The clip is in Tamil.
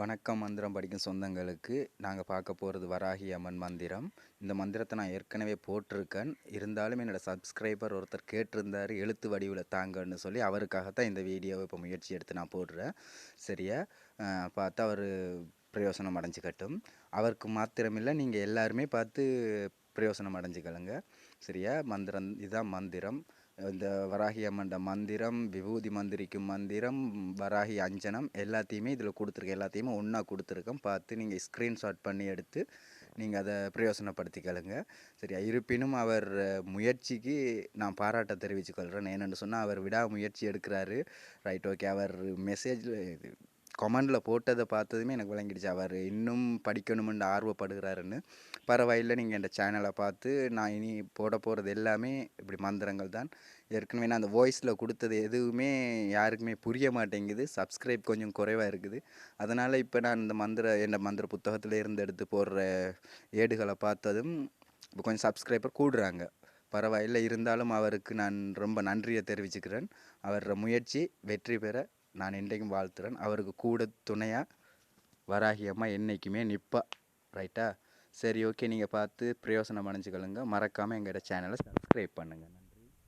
வணக்கம் மந்திரம் படிக்கும் சொந்தங்களுக்கு. நாங்கள் பார்க்க போகிறது வராகி அம்மன் மந்திரம். இந்த மந்திரத்தை நான் ஏற்கனவே போட்டிருக்கேன். இருந்தாலும் என்னோடய சப்ஸ்கிரைபர் ஒருத்தர் கேட்டிருந்தார் எழுத்து வடிவில் தாங்கன்னு சொல்லி அவருக்காகத்தான் இந்த வீடியோவை இப்போ முயற்சி எடுத்து நான் போடுறேன். சரியா? பார்த்து அவர் பிரயோசனம் அடைஞ்சிக்கட்டும். அவருக்கு மாத்திரமில்லை நீங்கள் எல்லாருமே பார்த்து பிரயோசனம் அடைஞ்சிக்கலுங்க. சரியா? மந்திரம் இதுதான் மந்திரம். இந்த வராகி அம்மன்ட மந்திரம் விபூதி மந்திரிக்கும் மந்திரம் வராகி அஞ்சனம் எல்லாத்தையுமே இதில் கொடுத்துருக்கேன். எல்லாத்தையுமே ஒன்றா கொடுத்துருக்கேன். பார்த்து நீங்கள் ஸ்க்ரீன்ஷாட் பண்ணி எடுத்து நீங்கள் அதை பிரயோசனப்படுத்திக்கலுங்க சரியா? இருப்பினும் அவர் முயற்சிக்கு நான் பாராட்ட தெரிவிச்சுக்கொள்கிறேன் ஏன்னு சொன்னால் அவர் விடாமுயற்சி எடுக்கிறாரு. ரைட் ஓகே அவர் மெசேஜில் இது கொமெண்டில் போட்டதை பார்த்ததுமே எனக்கு விளங்கிடுச்சு. அவர் இன்னும் படிக்கணுமென்று ஆர்வப்படுகிறாருன்னு. பரவாயில்லை நீங்கள் இந்த சேனலை பார்த்து நான் இனி போட போகிறது எல்லாமே இப்படி மந்திரங்கள் தான். ஏற்கனவே நான் அந்த வாய்ஸில் கொடுத்தது எதுவுமே யாருக்குமே புரிய மாட்டேங்குது. சப்ஸ்கிரைப் கொஞ்சம் குறைவாக இருக்குது. அதனால் இப்போ நான் இந்த மந்திர என் மந்திர புத்தகத்தில் இருந்து எடுத்து போடுற ஏடுகளை பார்த்ததும் இப்போ கொஞ்சம் சப்ஸ்கிரைபர் கூடுறாங்க. பரவாயில்லை இருந்தாலும் அவருக்கு நான் ரொம்ப நன்றியை தெரிவிச்சுக்கிறேன். அவர் முயற்சி வெற்றி பெற நான் இன்றைக்கும் வாழ்த்துறேன். அவருக்கு கூட துணையாக வராகி அம்மா என்றைக்குமே நிற்பா ரைட்டா சரி ஓகே நீங்கள் பார்த்து பிரயோசனம் அடைஞ்சிக்கலுங்க மறக்காமல் எங்களோட சேனலை சப்ஸ்கிரைப் பண்ணுங்கள்